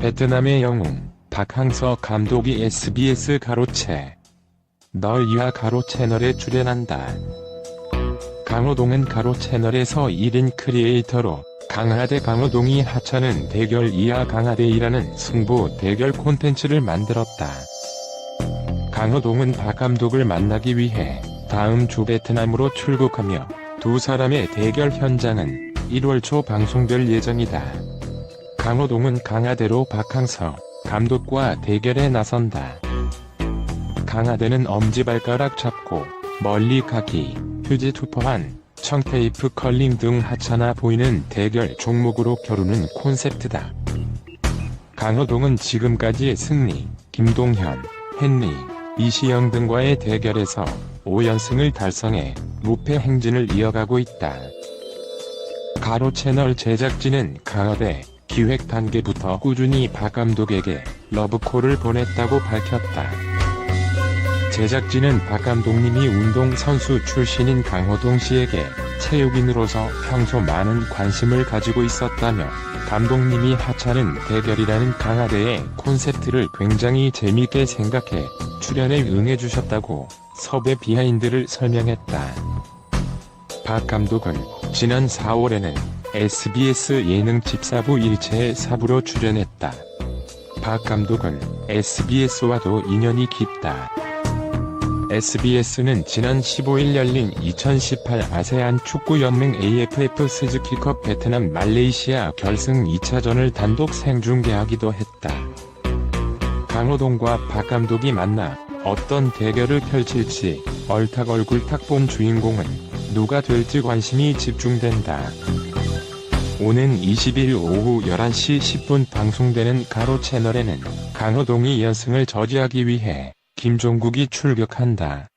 베트남의 영웅 박항서 감독이 SBS 가로채 널 위하 가로 채널에 출연한다. 강호동은 가로 채널에서 1인 크리에이터로 강하대 강호동이 하찮은 대결 이하 강하대이라는 승부 대결 콘텐츠를 만들었다. 강호동은 박 감독을 만나기 위해 다음 주 베트남으로 출국하며 두 사람의 대결 현장은 1월 초 방송될 예정이다. 강호동은 강하대로 박항서 감독과 대결에 나선다. 강하대는 엄지발가락 잡고 멀리 가기, 휴지 투포한, 청테이프 컬링 등 하찮아 보이는 대결 종목으로 겨루는 콘셉트다. 강호동은 지금까지 승리, 김동현, 헨리, 이시영 등과의 대결에서 5연승을 달성해 무패 행진을 이어가고 있다. 가로 채널 제작진은 강하대 기획 단계부터 꾸준히 박 감독에게 러브콜을 보냈다고 밝혔다. 제작진은 박 감독님이 운동선수 출신인 강호동 씨에게 체육인으로서 평소 많은 관심을 가지고 있었다며 감독님이 하찮은 대결이라는 강하대의 콘셉트를 굉장히 재미있게 생각해 출연에 응해주셨다고 섭외 비하인드를 설명했다. 박 감독은 지난 4월에는 SBS 예능 집사부 일체의 사부로 출연했다. 박 감독은 SBS와도 인연이 깊다. SBS는 지난 15일 열린 2018 아세안 축구연맹 AFF 스즈키컵 베트남 말레이시아 결승 2차전을 단독 생중계하기도 했다. 강호동과 박 감독이 만나 어떤 대결을 펼칠지 얼탁얼굴탁 본 주인공은 누가 될지 관심이 집중된다. 오는 20일 오후 11시 10분 방송되는 가로 채널에는 강호동이 연승을 저지하기 위해 김종국이 출격한다.